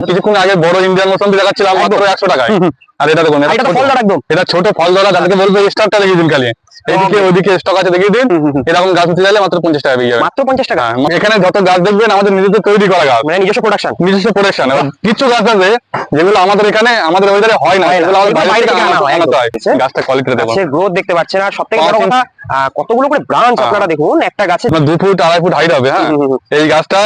কিছুক্ষণ আগে বড় ইন্ডিয়ান মোসম্বি দেখাচ্ছিলাম মাত্র একশো টাকায়। আর এটা দেখুন আর এটা তো ছোট- ফল ধরা একদম এটা ছোট ফল ধরা যাদেরকে বলবে স্টারটা দেখিয়ে দিন খালি। এইদিকে ওইদিকে স্টক আছে দেখিয়ে দিন। এরকম গাছ নিতে চাইলে মাত্র পঞ্চাশ টাকা পেয়ে যাবে মাত্র পঞ্চাশ টাকা? হ্যাঁ, এখানে যত গাছ দেখবেন আমাদের নিজেদের তৈরি করা গাছ। মানে নিজস্ব প্রোডাকশন নিজস্ব প্রোডাকশন কিছু গাছ আছে যেগুলো আমাদের এখানে আমাদের ওয়েদারে হয় না। একদম। গাছটা কোয়ালিটি দেখুন গ্রোথ দেখতে পাচ্ছেন। আর সব থেকে বড় কথা কতগুলো করে ব্রাঞ্চ হ্যাঁ। আপনারা দেখুন? একটা গাছে দু ফুট আড়াই ফুট হাইট হবে হ্যাঁ। এই গাছটা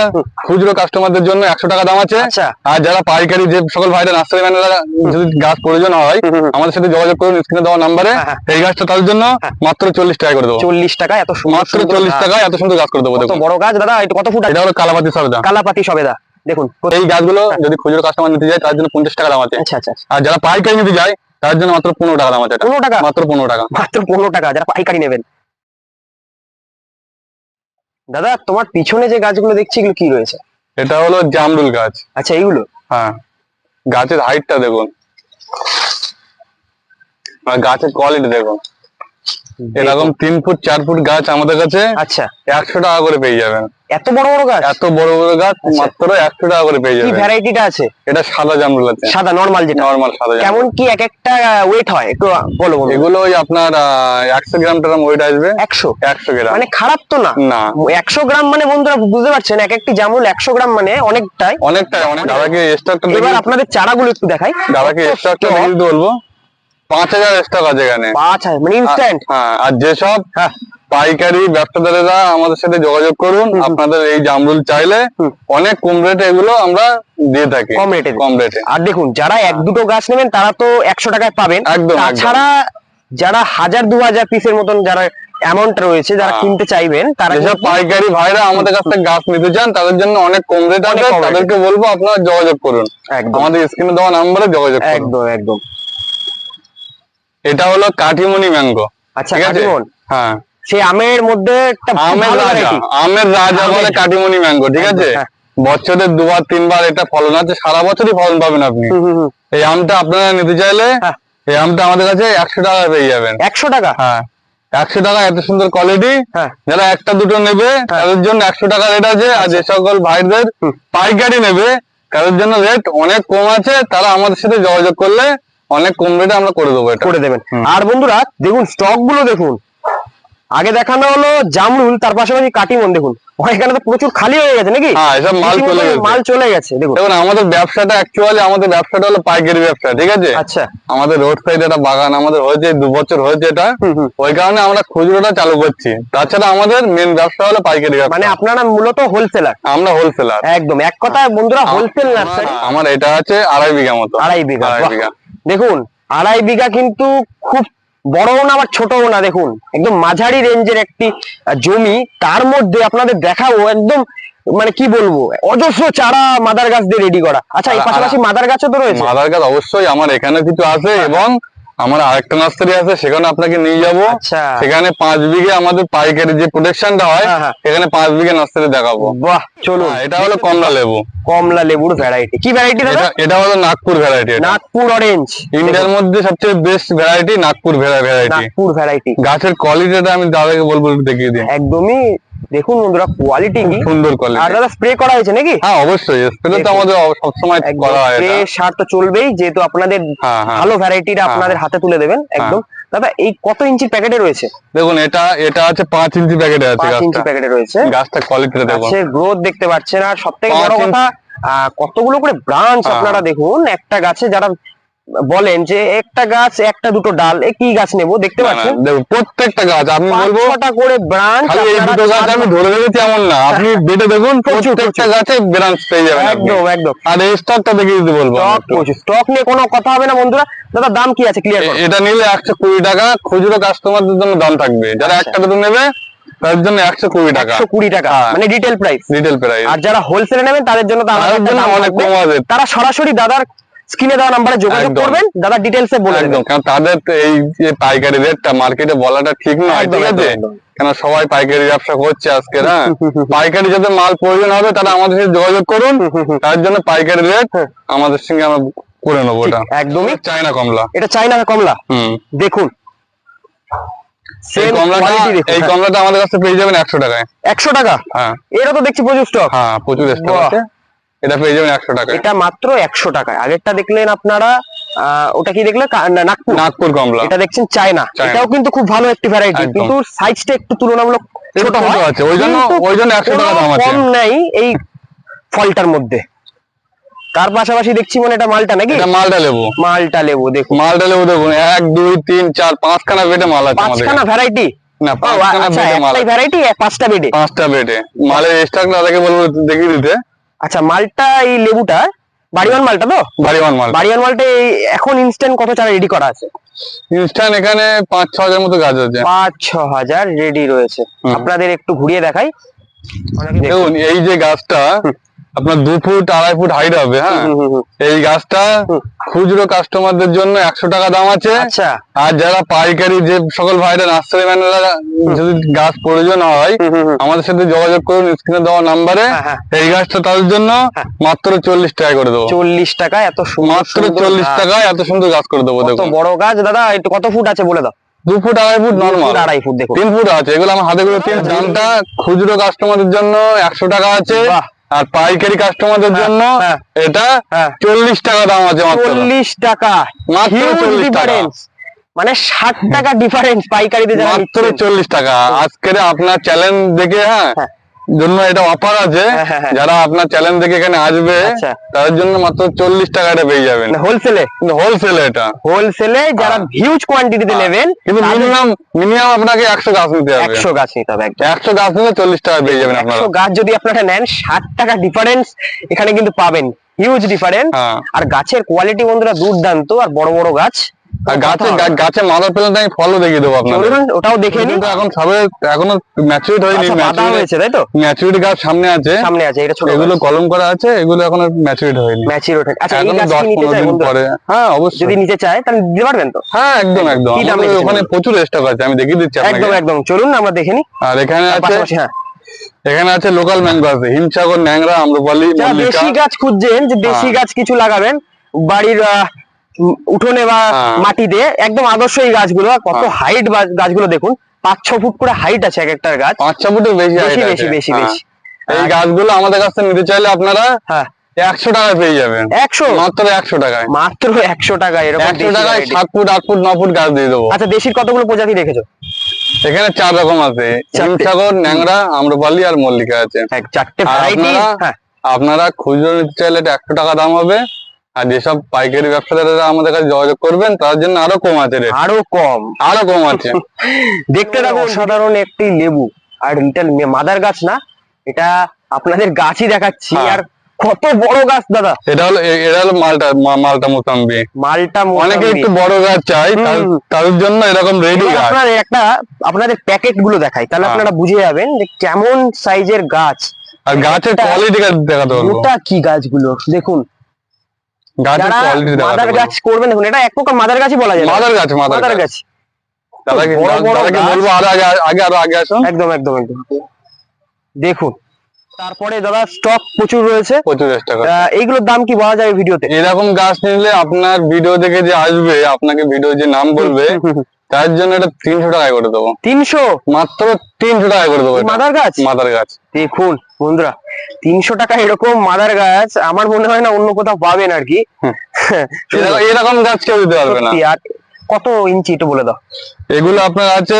খুচরো কাস্টমারদের জন্য একশো টাকা দাম আছে। আচ্ছা। আর যারা পাইকারি যে সকল ভাইরা নার্সারি ম্যানেরা যদি গাছ প্রয়োজন হয়। আমাদের সাথে যোগাযোগ করুন স্ক্রিনে দেওয়া নাম্বারে হ্যাঁ। এই গাছটা তাদের জন্য মাত্র চল্লিশ টাকা করে দেবো। চল্লিশ টাকা এত মাত্র চল্লিশ। টাকায় এত সুন্দর গাছ করে দেবো বড় গাছ দাদা এটা কত ফুট এটা হলো কালাপাতি সবেদা। কালাপাতি সবেদা দেখুন। এই গাছগুলো যদি খুচরো কাস্টমার নিতে যায় তার জন্য পঞ্চাশ টাকা দাম আছে। আচ্ছা আচ্ছা আচ্ছা। আর যারা পাইকারি নিতে যায় তার জন্য মাত্র পনেরো টাকা দাম আছে পনেরো টাকা? মাত্র পনেরো টাকা। মাত্র পনেরো টাকা যারা পাইকারি নেবেন। দাদা তোমার পিছনে যে গাছগুলো দেখছি এগুলো কি রয়েছে? এটা হলো জামরুল গাছ। আচ্ছা এইগুলো? হ্যাঁ। গাছের হাইটটা দেখুন। আর গাছের কোয়ালিটি দেখুন। এরকম তিন ফুট চার ফুট গাছ আমাদের কাছে। আচ্ছা। একশো টাকা করে পেয়ে যাবেন। এত বড় বড় গাছ? এত বড় বড় গাছ আচ্ছা। মাত্র একশো টাকা করে পেয়ে কি যাবেন। ভ্যারাইটিটা আছে? এটা সাদা জামরুল আছে সাদা নর্মাল যেটা। নর্মাল সাদা কেমন কি এক একটা ওয়েট হয়? একটু বলো বলো। এগুলো ওই আপনার একশো গ্রাম টারাম ওয়েট আসবে। একশো? একশো গ্রাম। মানে খারাপ তো না? না। একশো গ্রাম মানে বন্ধুরা বুঝতে পারছেন এক একটি জামরুল একশো গ্রাম মানে অনেকটাই। অনেকটাই অনেক দাদাকে স্টকটা এবার আপনাদের চারাগুলো একটু দেখাই। দাদাকে বলব। পাঁচ হাজার স্টক আছে এখানে। পাঁচ হাজার মানে ইনস্ট্যান্ট হ্যাঁ আর যেসব হ্যাঁ পাইকারি ব্যবসাদারেরা আমাদের সাথে যোগাযোগ করুন আপনাদের এই জামরুল চাইলে অনেক কম রেটে এগুলো আমরা দিয়ে থাকি। কম রেটে কম রেটে আর দেখুন যারা এক দুটো গাছ নেবেন তারা তো একশো টাকায় পাবেন। একদম। তাছাড়া যারা হাজার দু হাজার পিসের মতন যারা অ্যামাউন্ট রয়েছে যারা হ্যাঁ। কিনতে চাইবেন তারা যেসব পাইকারি ভাইরা আমাদের কাছ থেকে গাছ নিতে চান তাদের জন্য অনেক কম রেট আছে তাদেরকে বলব আপনারা যোগাযোগ করুন। আমাদের স্ক্রিনে দেওয়া নাম্বারে যোগাযোগ একদম একদম। এটা হলো কাঠিমণি ম্যাঙ্গো আচ্ছা হ্যাঁ। সেই আমের মধ্যে আমের রাজা আমের রাজা বলে কাঠিমণি ম্যাঙ্গো ঠিক আছে? হ্যাঁ। বছরে দুবার তিনবার এটা ফলন আছে সারা বছরই ফলন পাবেন আপনি। এই আমটা আপনারা নিতে চাইলে হ্যাঁ। এই আমটা আমাদের কাছে একশো টাকা পেয়ে যাবেন। একশো টাকা? হ্যাঁ। একশো টাকা এত সুন্দর কোয়ালিটি হ্যাঁ। যারা একটা দুটো নেবে তাদের জন্য একশো টাকা রেট আছে আর যে সকল ভাইদের পাইকারি নেবে তাদের জন্য রেট অনেক কম আছে তারা আমাদের সাথে যোগাযোগ করলে অনেক কম রেটে আমরা করে দেবো করে দেবেন। আর বন্ধুরা দেখুন স্টকগুলো দেখুন। আগে দেখানো হলো জামরুল তার পাশাপাশি কাটিমন দেখুন। এখানে তো প্রচুর খালি হয়ে গেছে নাকি? হ্যাঁ মাল চলে গেছে। মাল চলে গেছে দেখুন। দেখুন আমাদের ব্যবসাটা অ্যাকচুয়ালি আমাদের ব্যবসাটা হলো পাইকারি ব্যবসা ঠিক আছে? আচ্ছা। আমাদের রোড সাইড একটা বাগান আমাদের হয়েছে দু বছর হয়েছে এটা। ওই কারণে আমরা খুচরোটা চালু করছি। তাছাড়া আমাদের মেন ব্যবসা হলো পাইকারি ব্যবসা। মানে আপনারা মূলত হোলসেলার আমরা হোলসেলার একদম এক কথায় বন্ধুরা হোলসেল নার্সারি আমার এটা আছে আড়াই বিঘা মতো। আড়াই বিঘা আড়াই বিঘা। দেখুন আড়াই বিঘা কিন্তু খুব বড়ও না আবার ছোটও না দেখুন। একদম মাঝারি রেঞ্জের একটি জমি। তার মধ্যে আপনাদের দেখাবো একদম মানে কি বলব অজস্র চারা মাদার গাছ দিয়ে রেডি করা। আচ্ছা এই পাশাপাশি মাদার গাছও তো রয়েছে? মাদার গাছ অবশ্যই আমার এখানে কিছু আছে এবং আমার আরেকটা নার্সারি আছে সেখানে আপনাকে নিয়ে যাব। আচ্ছা। সেখানে পাঁচ বিঘে আমাদের পাইকারি যে প্রোটেকশনটা হয় হ্যাঁ, হ্যাঁ। সেখানে পাঁচ বিঘে নার্সারি দেখাবো। বাহ চলুন। হ্যাঁ, এটা হলো কমলা লেবু। কমলা লেবুর ভ্যারাইটি কি ভ্যারাইটি এটা হলো নাগপুর ভ্যারাইটি নাগপুর অরেঞ্জ ইন্ডিয়ার মধ্যে সবচেয়ে best variety Nagpur variety Nagpur variety গাছের কোয়ালিটিটা আমি দাদাকে বলব দেখিয়ে দিন। একদমই দেখুন বন্ধুরা কোয়ালিটি কি? সুন্দর কোয়ালিটি আর দাদা স্প্রে করা হয়েছে নাকি? হ্যাঁ অবশ্যই। স্প্রে তো আমাদের অব- সবসময় করা হয় স্প্রে সার তো চলবেই যেহেতু আপনাদের হ্যাঁ হ্যাঁ। ভালো ভ্যারাইটিটা আপনাদের হাতে তুলে দেবেন একদম। দাদা এই কত ইঞ্চির প্যাকেটে রয়েছে? দেখুন এটা এটা আছে পাঁচ ইঞ্চি প্যাকেটে আছে পাঁচ ইঞ্চি প্যাকেটে রয়েছে। গাছটা কোয়ালিটিটা দেখুন। গাছের গ্রোথ দেখতে পাচ্ছেন। আর সব থেকে বড় কথা আহ, কতগুলো করে ব্রাঞ্চ হ্যাঁ। আপনারা দেখুন একটা গাছে যারা বলেন যে একটা গাছ একটা দুটো ডাল এ কি গাছ নেব? দেখতে পাচ্ছেন? প্রত্যেকটা গাছ আমি বলব ছটা করে ব্রাঞ্চ খালি এই দুটো গাছ আমি ধরে রেখেছি এমন না। আপনি বেটে দেখুন প্রত্যেকটা গাছে ব্রাঞ্চ পেয়ে যাবেন একদম একদম। আর এই স্টকটা দেখিয়ে দিতে বলব স্টক নিয়ে কোনো কথা হবে না বন্ধুরা। দাদা দাম কি আছে? ক্লিয়ার এটা নিলে একশো কুড়ি টাকা। খুচরো কাস্টমারদের জন্য দাম থাকবে। যারা আচ্ছা। একটা দুটো নেবে তাদের জন্য একশো কুড়ি টাকা। একশো কুড়ি টাকা। হ্যাঁ। মানে রিটেল প্রাইস রিটেল প্রাইস আর যারা হোলসেলে নেবেন তাদের জন্য তারা সরাসরি দাদার স্ক্রিনে দেওয়া নাম্বারে যোগাযোগ করবেন দাদা ডিটেলস বলে একদম কারণ তাদের এই যে পাইকারি রেটটা মার্কেটে বলাটা ঠিক নয় একদম, ঠিক আছে। কেন সবাই পাইকারি ব্যবসা করছে আজকে না? পাইকারি যাদের মাল প্রয়োজন হবে তারা আমাদের সাথে যোগাযোগ করুন। তার জন্য পাইকারি রেট হ্যাঁ। আমাদের সঙ্গে আমরা করে নেব ওটা। একদমই। চাইনা কমলা। এটা চাইনা কমলা। হুম। দেখুন। এই। কমলাটা আমাদের কাছে পেয়ে যাবেন একশো টাকায়। একশো টাকা? হ্যাঁ। এটা তো দেখছি প্রচুর স্টক হ্যাঁ প্রচুর স্টক আছে। এটা পেয়ে যাবেন একশো টাকা এটা মাত্র একশো টাকায়। আগেরটা দেখলেন আপনারা ওটা কি দেখলেন? নাগপুর। নাগপুর কমলা এটা দেখছেন চায়না। এটাও কিন্তু খুব ভালো একটি ভ্যারাইটি। কিন্তু সাইজটা একটু তুলনামূলক ছোট আছে ওই জন্য ওই জন্য একশো টাকা দাম আছে। কম নাই এই ফলটার মধ্যে। তার পাশাপাশি দেখছি মানে এটা মালটা নাকি? এটা মালটা লেবু। মালটা লেবু দেখুন। মালটা লেবু দেখুন এক দুই তিন চার পাঁচখানা বেটে মাল আছে পাঁচখানা ভ্যারাইটি না পাঁচখানা আচ্ছা বেটে মাল ভ্যারাইটি পাঁচটা বেডে? পাঁচটা বেটে মালের স্টক দাদাকে বলব দেখিয়ে দিতে। আচ্ছা মালটা এই লেবুটা বাড়িওয়ান মালটা তো? বাড়িওয়ান মাল। বাড়িওয়ান মালটা এই এখন ইনস্ট্যান্ট কত চারা রেডি করা আছে? ইনস্ট্যান্ট এখানে পাঁচ ছ হাজার মতো গাছ আছে। পাঁচ ছ হাজার রেডি রয়েছে। আপনাদের একটু ঘুরিয়ে দেখাই। দেখুন। দেখুন। এই যে গাছটা আপনার দু ফুট আড়াই ফুট হাইট হবে হ্যাঁ। এই গাছটা খুচরো কাস্টমারদের জন্য একশো টাকা দাম আছে। আচ্ছা। আর যারা পাইকারি যে সকল ভাইরা নার্সারি ম্যানেরা যদি গাছ প্রয়োজন হয়। আমাদের সাথে যোগাযোগ করুন স্ক্রিনে দেওয়া নাম্বারে হ্যাঁ, হ্যাঁ। এই গাছটা তাদের জন্য হ্যাঁ। মাত্র চল্লিশ টাকা করে দেবো। চল্লিশ টাকা এত মাত্র চল্লিশ টাকা এত সুন্দর গাছ করে দেবো দেখুন। বড় গাছ? দাদা একটু কত ফুট আছে বলে দাও। দু ফুট আড়াই ফুট নর্মাল আড়াই ফুট দেখুন। তিন ফুট আছে এগুলো আমার হাতে গুলো তিন। দামটা খুচরো কাস্টমারদের জন্য একশো টাকা আছে। আর পাইকারি কাস্টমারদের হ্যাঁ, জন্য হ্যাঁ। এটা হ্যাঁ। চল্লিশ টাকা দাম আছে মাত্র চল্লিশ টাকা 40 টাকা। মানে ষাট টাকা ডিফারেন্স পাইকারিতে মাত্র চল্লিশ টাকা আজকের আপনার চ্যালেঞ্জ দেখে হ্যাঁ। জন্য এটা অফার আছে। হ্যাঁ, হ্যাঁ, হ্যাঁ। যারা আপনার চ্যালেঞ্জ দেখে এখানে আসবে আচ্ছা। তাদের জন্য মাত্র চল্লিশ টাকা এটা পেয়ে যাবেন। মানে হোলসেলে কিন্তু হোলসেল এটা। হোলসেলে যারা। হিউজ কোয়ান্টিটিতে নেবেন কিন্তু মিনিমাম মিনিমাম আপনাকে একশো গাছ নিতে হবে। একশো গাছ নিতে হবে একশো গাছ নিলে চল্লিশ টাকা পেয়ে যাবেন আপনারা। একশো গাছ যদি আপনারা নেন ষাট টাকা ডিফারেন্স এখানে কিন্তু পাবেন। হিউজ ডিফারেন্স আর গাছের কোয়ালিটি বন্ধুরা দুর্দান্ত আর বড় বড় গাছ আর গাছে মাদার প্ল্যান্ট আমি ফলও দেখিয়ে দেবো আপনাদের। ওটাও দেখে নিন কিন্তু এখন সবে এখনও ম্যাচুরিট হয়নি আচ্ছা, হয়েছে তাই তো? ম্যাচুরিটি গাছ সামনে আছে। সামনে আছে এটা ছোট এগুলো কলম করা আছে এগুলো এখনও ম্যাচুরিট হয়নি। আচ্ছা এই গাছ কি নিতে চাই পরে। হ্যাঁ অবশ্যই। যদি নিতে চায় তাহলে দিতে পারবেন তো? হ্যাঁ একদম একদম। ওখানে প্রচুর স্টক আছে আমি দেখিয়ে দিচ্ছি একদম আপনাকে। একদম চলুন আমরা দেখে নিই। আর এখানে আছে হ্যাঁ। এখানে আছে লোকাল ম্যাঙ্গো আছে হিমসাগর ন্যাংরা আম্রপালি দেশি গাছ খুঁজছেন যে দেশি হ্যাঁ। গাছ কিছু লাগাবেন বাড়ির উঠোনে বা হ্যাঁ। মাটিতে একদম আদর্শ এই গাছগুলো কত হ্যাঁ। হাইট গাছগুলো দেখুন পাঁচ ছ ফুট করে হাইট আছে এক একটার গাছ। পাঁচ ছ ফুটের বেশি বেশি বেশি হ্যাঁ। বেশি। এই গাছগুলো আমাদের কাছ থেকে নিতে চাইলে আপনারা হ্যাঁ। একশো টাকায় পেয়ে যাবেন। একশো? মাত্র একশো টাকায়। মাত্র একশো টাকা এরকম একশো টাকায় সাত ফুট আট ফুট ন ফুট গাছ দিয়ে দেবো। আচ্ছা দেশির কতগুলো প্রজাতি এখানে চার রকম আছে। হিমসাগর ন্যাংরা আম্রপালি আর মল্লিকা আছে। চারটে আপনারা- হ্যাঁ। খুচরো নিতে চাইলে একশো টাকা দাম হবে। আর যেসব পাইকারি ব্যবসাদাররা আমাদের কাছে যোগাযোগ করবেন তার জন্য আরও কম আছে রেট আরও কম। আরও কম আছে। দেখতে থাকুন। সাধারণ একটি লেবু। আর এটা মাদার গাছ না এটা আপনাদের গাছই দেখাচ্ছি। হ্যাঁ। আর কত বড় গাছ দাদা। এটা হলো এটা হলো মালটা মালটা মোসাম্বি। মালটা অনেকে একটু বড় গাছ চাই তার- তাদের জন্য এরকম রেডি গাছ। আপনার একটা আপনাদের প্যাকেটগুলো দেখাই। তাহলে হ্যাঁ। আপনারা বুঝে যাবেন যে কেমন সাইজের গাছ। আর গাছের কোয়ালিটি দেখাতে পারব ওটা কি গাছগুলো? দেখুন গাছের কোয়ালিটি মাদার গাছ করবেন দেখুন এটা এক প্রকার মাদার গাছই বলা যায়। মাদার গাছ মাদার মাদার গাছ। গাছ। দাদাকে বড় বড় দাদাকে গাছ। বলব আরও আগে আগে আরও আগে আসুন একদম একদম একদম। দেখুন তারপরে দাদা স্টক প্রচুর রয়েছে। প্রচুর এইগুলোর দাম কি বলা যাবে ভিডিওতে? এরকম গাছ নিলে আপনার ভিডিও দেখে যে আসবে আপনাকে ভিডিও যে নাম বলবে তার জন্য এটা তিনশো টাকায় করে দেবো। তিনশো? মাত্র তিনশো টাকায় করে দেবো মাদার গাছ? মাদার গাছ। দেখুন বন্ধুরা তিনশো টাকা এরকম মাদার গাছ আমার মনে হয় না অন্য কোথাও পাবেন আর কি। এরকম- গাছ কেউ দিতে পারবে না। কত ইঞ্চি একটু বলে দাও? এগুলো আপনার আছে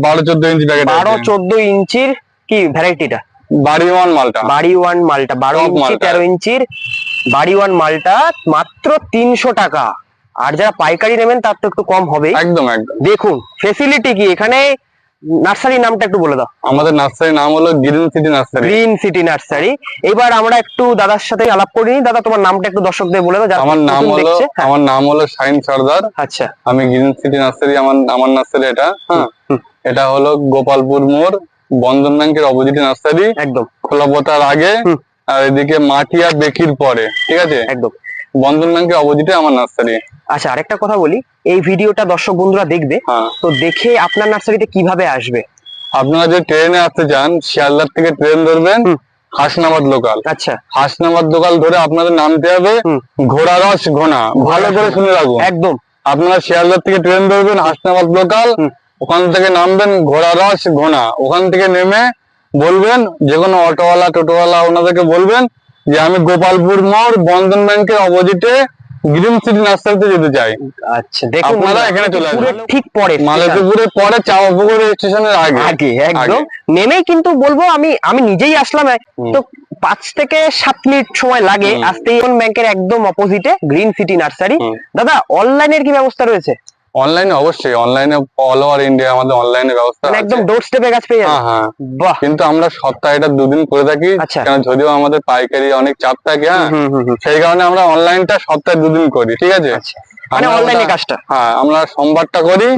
বারো চোদ্দ ইঞ্চি প্যাকেট বারো চোদ্দ ইঞ্চির কি ভ্যারাইটিটা? বাড়ি ওয়ান মালটা। বাড়ি ওয়ান মালটা বারো ইঞ্চি তেরো ইঞ্চির বাড়ি ওয়ান মালটা মাত্র তিনশো টাকা। আর যারা পাইকারি নেবেন তার তো একটু কম হবে একদম একদম। দেখুন ফেসিলিটি কি? এখানে নার্সারির নামটা একটু বলে দাও। আমাদের নার্সারির নাম হলো green city nursery. Green city nursery. এবার আমরা একটু দাদার সাথে আলাপ করি দাদা তোমার নামটা একটু দর্শকদের বলে দাও আমার নাম হলো হ্যাঁ, আমার নাম হলো শাইন সর্দার। আচ্ছা। আমি গ্রিন সিটি নার্সারি আমার আমার নার্সারি এটা। হ্যাঁ। এটা হলো গোপালপুর মোড় বন্ধন ব্যাংকের অপোজিটে নার্সারি। একদম। খোলা পোতার আগে আর এদিকে মাটি আর বেকির পরে। ঠিক আছে? একদম। বন্ধন ব্যাংকের অপোজিটে আমার নার্সারি। আচ্ছা আরেকটা কথা বলি এই ভিডিওটা দর্শক বন্ধুরা দেখবে হ্যাঁ। তো দেখে আপনার নার্সারিতে কীভাবে আসবে? আপনারা যে ট্রেনে আসতে চান শিয়ালদার থেকে ট্রেন ধরবেন হাসনাবাদ লোকাল। আচ্ছা। হাসনাবাদ লোকাল ধরে আপনাদের নামতে হবে। ঘোড়া রস ঘোনা। ভালো করে শুনে রাখুন। একদম। আপনারা শিয়ালদার থেকে ট্রেন ধরবেন হাসনাবাদ লোকাল ওখান থেকে নামবেন ঘোড়া রস ঘোনা। ওখান থেকে নেমে বলবেন যে কোনো অটোওয়ালা টোটোওয়ালা ওনাদেরকে বলবেন যে আমি গোপালপুর মোড় বন্ধন ব্যাংকের অপোজিটে গ্রিন সিটি নার্সারিতে যেতে চাই আচ্ছা দেখুন আপনারা এখানে চলে আসবেন। ঠিক পরে। মালতীপুরে পরে চাওয়াপুকুর স্টেশনের আগে আগে একদম। নেমেই কিন্তু বলব আমি আমি নিজেই আসলাম তো পাঁচ থেকে সাত মিনিট সময় লাগে। আসতে ব্যাংকের একদম অপোজিটে গ্রিন সিটি নার্সারি দাদা অনলাইনের কি ব্যবস্থা রয়েছে অনলাইনে অবশ্যই অনলাইনে অল ওভার ইন্ডিয়া আমাদের অনলাইনে ব্যবস্থা মানে একদম ডোর স্টেপে গাছ পেয়ে হ্যাঁ হ্যাঁ। বাহ! কিন্তু আমরা সপ্তাহে এটা দুদিন করে থাকি আচ্ছা। কারণ যদিও আমাদের পাইকারি অনেক চাপ থাকে হ্যাঁ। সেই কারণে আমরা অনলাইনটা সপ্তাহে দুদিন করি ঠিক আছে? আচ্ছা। মানে অনলাইনে কাজটা। হ্যাঁ আমরা সোমবারটা করি।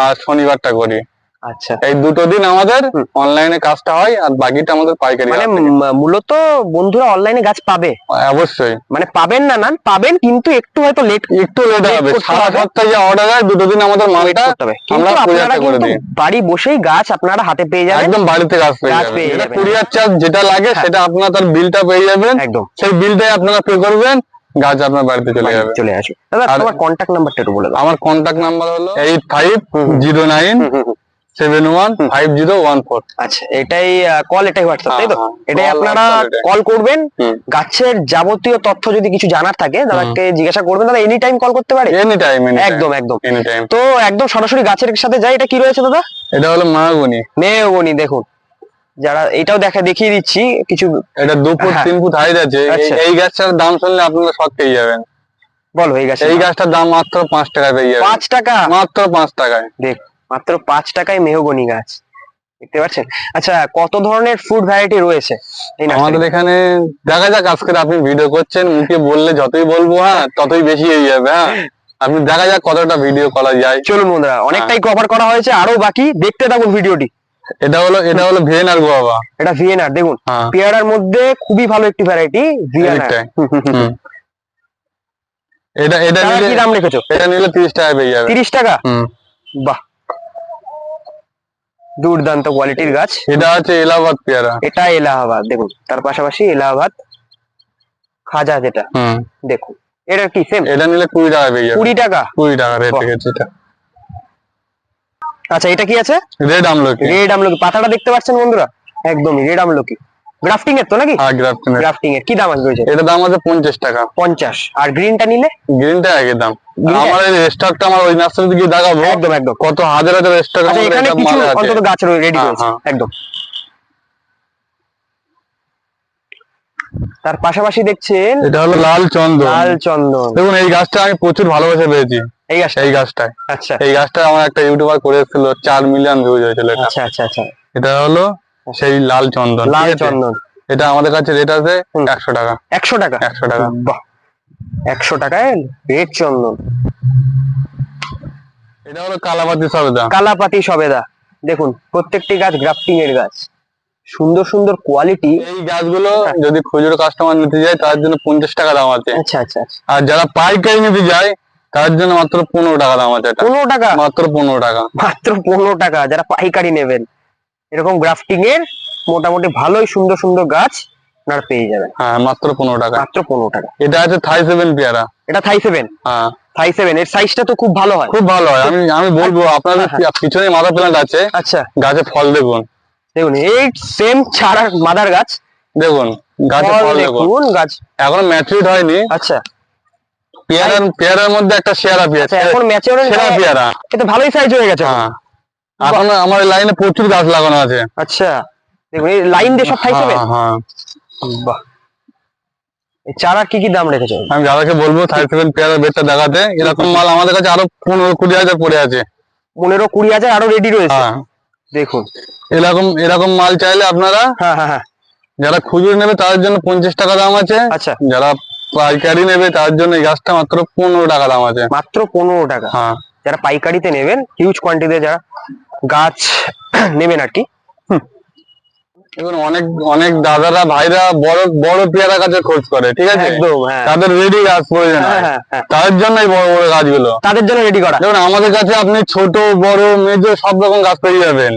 আর শনিবারটা করি। আচ্ছা। এই দুটো দিন আমাদের অনলাইনে কাজটা হয় আর বাকিটা আমাদের পাইকারি মানে মূলত বন্ধুরা অনলাইনে গাছ পাবে। অবশ্যই। মানে পাবেন না না পাবেন কিন্তু একটু হয়তো লেট একটু লেট হবে। সারা। সপ্তাহে যে অর্ডার হয় দুটো দিন আমাদের মালটা হবে। আমরা কুরিয়ারটা করে দিই। বাড়ি বসেই গাছ আপনারা হাতে পেয়ে যাবেন। একদম বাড়িতে গাছ পেয়ে যাবেন। কুরিয়ার চার্জ যেটা লাগে হ্যাঁ। সেটা আপনার তার বিলটা পেয়ে যাবেন। একদম। সেই বিলটাই আপনারা পে করবেন গাছ আপনার বাড়িতে চলে যাবে। চলে আসবে। দাদা তোমার কন্ট্যাক্ট নাম্বারটা একটু বলে দাও। আমার কন্ট্যাক্ট নাম্বার হলো eight five. Zero nine. Seven one five zero one four আচ্ছা এটাই কল এটাই হোয়াটসঅ্যাপ তাই তো? হ্যাঁ, হ্যাঁ, এটাই আপনারা কল করবেন। গাছের যাবতীয় তথ্য যদি কিছু জানার থাকে দাদাকে জিজ্ঞাসা করবেন দাদা এনি টাইম কল করতে পারে? এনি টাইম একদম একদম। এনি টাইম তো একদম সরাসরি গাছের সাথে যাই এটা কি রয়েছে দাদা? এটা হলো মাহাগুনি মেহগনি দেখুন। যারা এটাও দেখা দেখিয়ে দিচ্ছি কিছু এটা দু ফুট হ্যাঁ। তিন ফুট হাইট আছে। আচ্ছা। এই গাছটার দাম শুনলে আপনারা শখ পেয়ে যাবেন। বলো এই গাছ এই গাছটার দাম মাত্র পাঁচ টাকা পেয়ে যাবেন। পাঁচ টাকা? মাত্র পাঁচ টাকায়। দেখ মাত্র পাঁচ টাকায় মেহগনি গাছ। দেখতে পাচ্ছেন? আচ্ছা কত ধরনের ফ্রুট ভ্যারাইটি রয়েছে আমাদের এখানে দেখা যাক আজকে আপনি ভিডিও করছেন মুখে বললে যতই বলব হ্যাঁ ততই বেশি হয়ে যাবে হ্যাঁ। আপনি দেখা যাক কতটা ভিডিও করা যায়। চলুন বন্ধুরা অনেকটাই হ্যাঁ। কভার করা হয়েছে আরও বাকি দেখতে থাকুন ভিডিওটি এটা হলো এটা হলো ভিয়েনার গোয়াবা এটা ভিয়েনার দেখুন। হ্যাঁ। পেয়ারার মধ্যে খুবই ভালো একটি ভ্যারাইটি ভিয়েনার। এটা এটা কি দাম রেখেছো? এটা নিলে তিরিশ টাকা পেয়ে যাবে। তিরিশ টাকা? বাহ। দুর্দান্ত কোয়ালিটির গাছ। এটা আছে এলাহাবাদ পেয়ারা। এটা এলাহাবাদ দেখুন। তার পাশাপাশি এলাহাবাদ খাজা যেটা হুম। দেখুন। এটা কি সেম এটা নিলে কুড়ি টাকা পেয়ে যাবে। কুড়ি টাকা? কুড়ি টাকা রেট। রেখেছে এটা। আচ্ছা এটা কি আছে? রেড আমলকি। রেড আমলকি। পাতাটা দেখতে পাচ্ছেন বন্ধুরা? একদমই রেড আমলকি। গ্রাফটিং এর তো নাকি? হ্যাঁ গ্রাফটিং এর। গ্রাফটিং এর। কি দাম আসবে রয়েছে এটা দাম আছে পঞ্চাশ টাকা। পঞ্চাশ। আর গ্রিনটা নিলে? গ্রিনটা আগে দাম। আমার এই স্টকটা আমার ওই নার্সারিতে গিয়ে দেখাবো। একদম একদম। কত হাজার হাজার স্টক আচ্ছা এখানে কিছু অন্তত গাছ রেডি হ্যাঁ, রয়েছে হ্যাঁ। একদম। তার পাশাপাশি দেখছেন এটা হলো লাল চন্দন। লাল চন্দন। দেখুন এই গাছটা আমি প্রচুর ভালোবাসা পেয়েছি। এই গাছটা? এই গাছটায়। আচ্ছা। এই গাছটা আমার একটা ইউটিউবার করেছিল চার মিলিয়ন ভিউজ হয়েছিল এটা। আচ্ছা আচ্ছা আচ্ছা। এটা হলো সেই লাল চন্দন লাল চন্দন। এটা আমাদের কাছে রেট আছে একশো টাকা। একশো টাকা? একশো টাকা। বাহ। একশো টাকায় রেড চন্দন। এটা হলো কালাপাতি সবেদা। কালাপাতি সবেদা। দেখুন প্রত্যেকটি গাছ গ্রাফটিং এর গাছ। সুন্দর সুন্দর কোয়ালিটি এই গাছগুলো হ্যাঁ। যদি খুচরো কাস্টমার নিতে যায় তার জন্য পঞ্চাশ টাকা দাম আছে। আচ্ছা আচ্ছা আচ্ছা। আর যারা পাইকারি নিতে যায় তার জন্য মাত্র পনেরো টাকা দাম আছে পনেরো টাকা? মাত্র পনেরো টাকা। মাত্র পনেরো টাকা যারা পাইকারি নেবেন। এরকম গ্রাফটিং এর মোটামুটি ভালোই সুন্দর সুন্দর গাছ আপনারা পেয়ে যাবেন। হ্যাঁ মাত্র পনেরো টাকা। মাত্র পনেরো টাকা। এটা আছে থাই সেভেন পেয়ারা। এটা থাই সেভেন? হ্যাঁ। থাই সেভেন এর সাইজটা তো খুব ভালো হয়। খুব ভালো হয়। আমি আমি বলব আপনাদের হ্যাঁ, পিছনে প্ল্যান্ট আছে। আচ্ছা। গাছে ফল দেখুন। দেখুন এই সেম ছাড়া মাদার গাছ। দেখুন গাছে ফল ফল দেখুন। গাছ। এখনও হয়নি। আচ্ছা। পেয়ারার পেয়ারার মধ্যে একটা শেয়ারা আচ্ছা পেয়ারা এখন পেয়ারা। এটা ভালোই সাইজ হয়ে গেছে। হ্যাঁ। এখন আমার লাইনে প্রচুর গাছ লাগানো আছে। আচ্ছা দেখুন এই লাইন দিয়ে সব থাই সেভেন হ্যাঁ, হ্যাঁ। বাহ। এই চারার কি কি দাম রেখেছো? আমি দাদাকে বলব থাই সেভেন পেয়ারার বেচটা দেখাতে। এরকম মাল আমাদের কাছে আরও পনেরো কুড়ি হাজার পড়ে আছে। পনেরো কুড়ি হাজার আরও রেডি রয়েছে। হ্যাঁ। দেখুন। এরকম এরকম মাল চাইলে আপনারা হ্যাঁ হ্যাঁ হ্যাঁ। যারা খুচরো নেবে তাদের জন্য পঞ্চাশ টাকা দাম আছে। আচ্ছা। যারা পাইকারি নেবে তার জন্য এই গাছটা মাত্র পনেরো টাকা দাম আছে। মাত্র পনেরো টাকা। হ্যাঁ। যারা পাইকারিতে নেবেন হিউজ কোয়ান্টিটিতে যারা গাছ নেবেন আর কি অনেক অনেক দাদারা ভাইরা বড় বড় পেয়ারা গাছের খোঁজ করে ঠিক আছে? একদম হ্যাঁ। তাদের রেডি গাছ প্রয়োজন হ্যাঁ। হয় তাদের জন্য এই বড় বড় গাছগুলো। তাদের জন্য রেডি করা। দেখুন আমাদের কাছে আপনি ছোট বড় মেজ সব রকম গাছ পেয়ে যাবেন।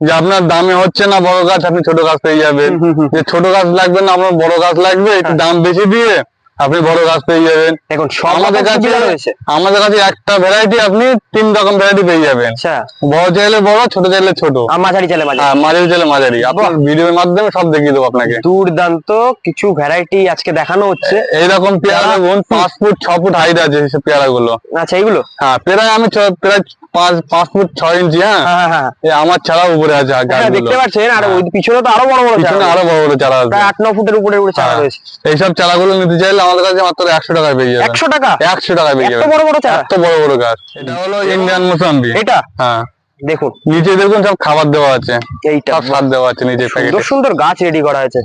যে আপনার দামে হচ্ছে না বড় গাছ আপনি ছোট গাছ পেয়ে যাবেন। যে ছোট গাছ লাগবে না আপনার বড় গাছ লাগবে একটু। দাম বেশি দিয়ে আপনি বড় গাছ পেয়ে যাবেন। দেখুন সব আমাদের কাছে রয়েছে। আমাদের কাছে একটা ভ্যারাইটি আপনি তিন রকম ভ্যারাইটি পেয়ে যাবেন। আচ্ছা। বড় চাইলে বড় ছোট চাইলে ছোট। মাঝারি চালে মাঝারি। হ্যাঁ মাঝারি চাইলে মাঝারি। আপনার ভিডিওর মাধ্যমে সব দেখিয়ে দেবো আপনাকে। দুর্দান্ত কিছু ভ্যারাইটি আজকে দেখানো হচ্ছে। এইরকম পেয়ারা দেখুন পাঁচ ফুট ছ ফুট হাইট আছে সেই পেয়ারা গুলো আচ্ছা এইগুলো? হ্যাঁ পেয়ারা আমি প্রায় পাঁচ পাঁচ ফুট ছয় ইঞ্চি হ্যাঁ? হ্যাঁ হ্যাঁ আমার ছাড়া উপরে আছে হ্যাঁ দেখতে পাচ্ছেন আর ওই পিছনে তো আরও বড় বড় পিছনে আরও বড় বড় চারা আছে। আট ন ফুটের উপরে উপরে চারা হ্যাঁ। রয়েছে। এইসব চারাগুলো নিতে চাইলে আমাদের কাছে মাত্র একশো টাকায় পেয়ে যাবেন। একশো টাকা? একশো টাকায় পেয়ে এত বড় বড় চারা? এত বড় বড় গাছ। এটা হলো ইন্ডিয়ান মোসাম্বি এটা? হ্যাঁ। দেখুন। নিচে দেখুন সব খাবার দেওয়া আছে। এইটা সার দেওয়া আছে নিচে সুন্দর গাছ রেডি করা হয়েছে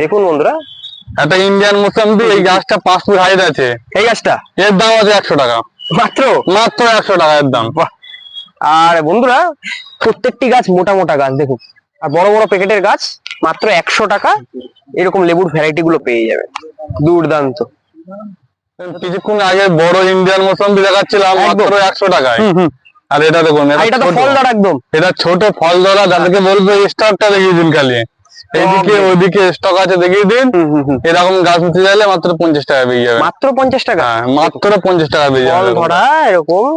দেখুন বন্ধুরা। একটা ইন্ডিয়ান মোসাম্বি এই গাছটা পাঁচ ফুট হাইট আছে। এই গাছটা? এর দাম আছে একশো টাকা। মাত্র? মাত্র একশো টাকা এর দাম। আর বন্ধুরা প্রত্যেকটি গাছ মোটা মোটা গাছ দেখুন। আর বড় বড় প্যাকেটের গাছ মাত্র একশো টাকা এরকম লেবুর ভ্যারাইটি গুলো পেয়ে যাবে। দুর্দান্ত। কিছুক্ষণ আগে বড় ইন্ডিয়ান মোসাম্বি দেখাচ্ছিলাম। মাত্র একশো টাকায়। আর এটা দেখুন এটা ফল ধরা একদম। এটা ছোট ফল ধরা যাদেরকে বলবে স্টকটা দেখিয়ে দিন খালি। এইদিকে নেই। ওইদিকে স্টক আছে দেখিয়ে দিন। এরকম গাছ নিতে চাইলে মাত্র পঞ্চাশ টাকা পেয়ে যাবে। মাত্র পঞ্চাশ টাকা? হ্যাঁ মাত্র পঞ্চাশ টাকা পেয়ে যাবে। ধরা এরকম।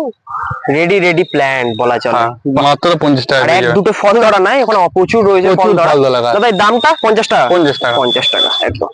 রেডি রেডি প্ল্যান বলা চলে। হ্যাঁ, মাত্র পঞ্চাশ টাকা এক দুটো ফল ধরা নাই ওখানে প্রচুর রয়েছে ফল ধরা। দাদা দামটা পঞ্চাশ টাকা। পঞ্চাশ টাকা। পঞ্চাশ টাকা একদম।